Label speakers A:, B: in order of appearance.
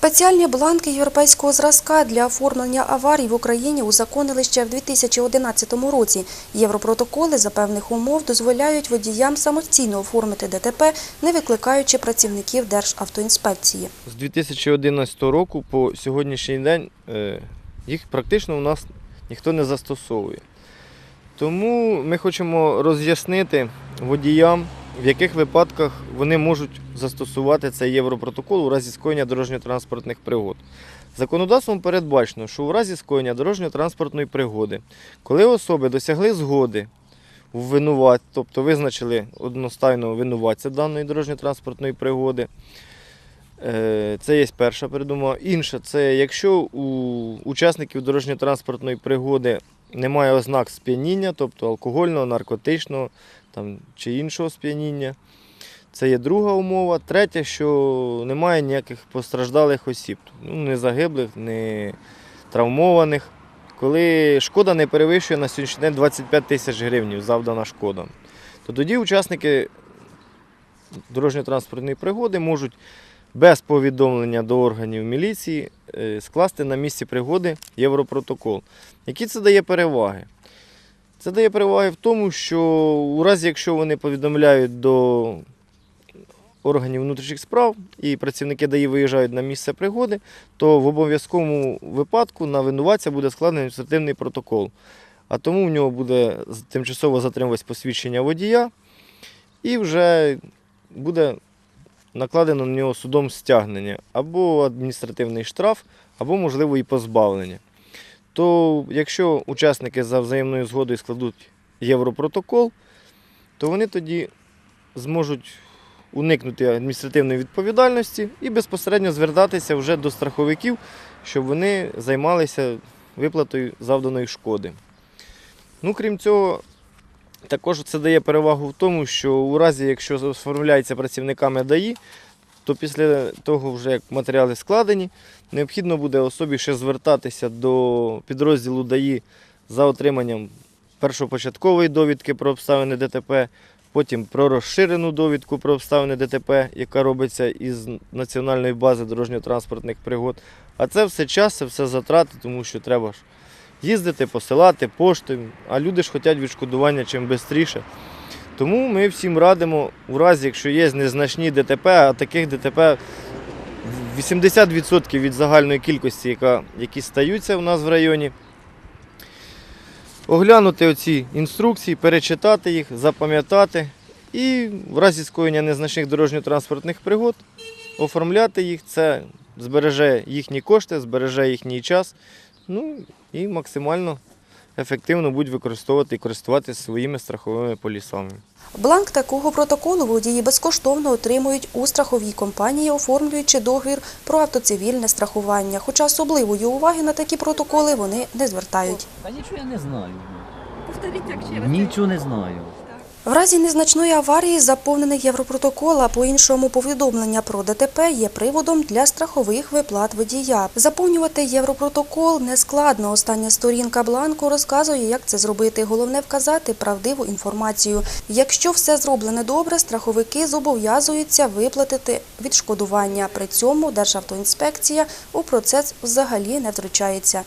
A: Спеціальні бланки європейського зразка для оформлення аварій в Україні узаконили ще в 2011 році. Європротоколи за певних умов дозволяють водіям самостійно оформити ДТП, не викликаючи працівників Державтоінспекції.
B: З 2011 року по сьогоднішній день е, їх практично у нас ніхто не застосовує. Тому ми хочемо роз'яснити водіям, в яких випадках вони можуть застосувати цей європротокол у разі скоєння дорожньо-транспортних пригод. Законодавством передбачено, що у разі скоєння дорожньо-транспортної пригоди, коли особи досягли згоди в винуват, тобто визначили одностайного винуватця даної дорожньо-транспортної пригоди, Е, Це є перша передумова. Інша це якщо у учасників дорожньо-транспортної пригоди немає ознак сп'яніння, тобто алкогольного, наркотичного там, чи іншого сп'яніння. Це є друга умова. Третя, що немає ніяких постраждалих осіб, ну, не загиблих, не травмованих. Коли шкода не перевищує на сьогоднішній день 25 тисяч гривень завдана шкода, то тоді учасники дорожньо-транспортної пригоди можуть без повідомлення до органів міліції е, скласти на місці пригоди Європротокол. Які це дає переваги? Це дає переваги в тому, що у разі, якщо вони повідомляють до органів внутрішніх справ і працівники ДАІ виїжджають на місце пригоди, то в обов'язковому випадку на винуватця буде складений адміністративний протокол. А тому в нього буде тимчасово затримуватись посвідчення водія і вже буде накладено на нього судом стягнення або адміністративний штраф, або, можливо, і позбавлення. То якщо учасники за взаємною згодою складуть європротокол, то вони тоді зможуть уникнути адміністративної відповідальності і безпосередньо звертатися вже до страховиків, щоб вони займалися виплатою завданої шкоди. Ну, крім цього, також це дає перевагу в тому, що у разі, якщо оформляється працівниками ДАІ, то після того, вже як матеріали складені, необхідно буде особі ще звертатися до підрозділу ДАІ за отриманням першопочаткової довідки про обставини ДТП, потім про розширену довідку про обставини ДТП, яка робиться із Національної бази дорожньо-транспортних пригод. А це все час, це все затрати, тому що треба ж їздити, посилати поштою, а люди ж хочуть відшкодування чим швидше. Тому ми всім радимо, у разі, якщо є незначні ДТП, а таких ДТП 80% від загальної кількості, яка, які стаються у нас в районі, оглянути оці інструкції, перечитати їх, запам'ятати і в разі скоєння незначних дорожньо-транспортних пригод оформляти їх. Це збереже їхні кошти, збереже їхній час. Ну і максимально ефективно будуть використовувати і користуватися своїми страховими полісами.
A: Бланк такого протоколу водії безкоштовно отримують у страховій компанії, оформлюючи договір про автоцивільне страхування. Хоча особливої уваги на такі протоколи вони не звертають.
C: Та нічого я не знаю.
D: Повторіть як ще раз.
C: Нічого не знаю.
A: В разі незначної аварії заповнений європротокол, а по-іншому повідомлення про ДТП є приводом для страхових виплат водія. Заповнювати європротокол не складно. Остання сторінка бланку розказує, як це зробити. Головне вказати правдиву інформацію. Якщо все зроблене добре, страховики зобов'язуються виплатити відшкодування. При цьому Державтоінспекція у процес взагалі не втручається.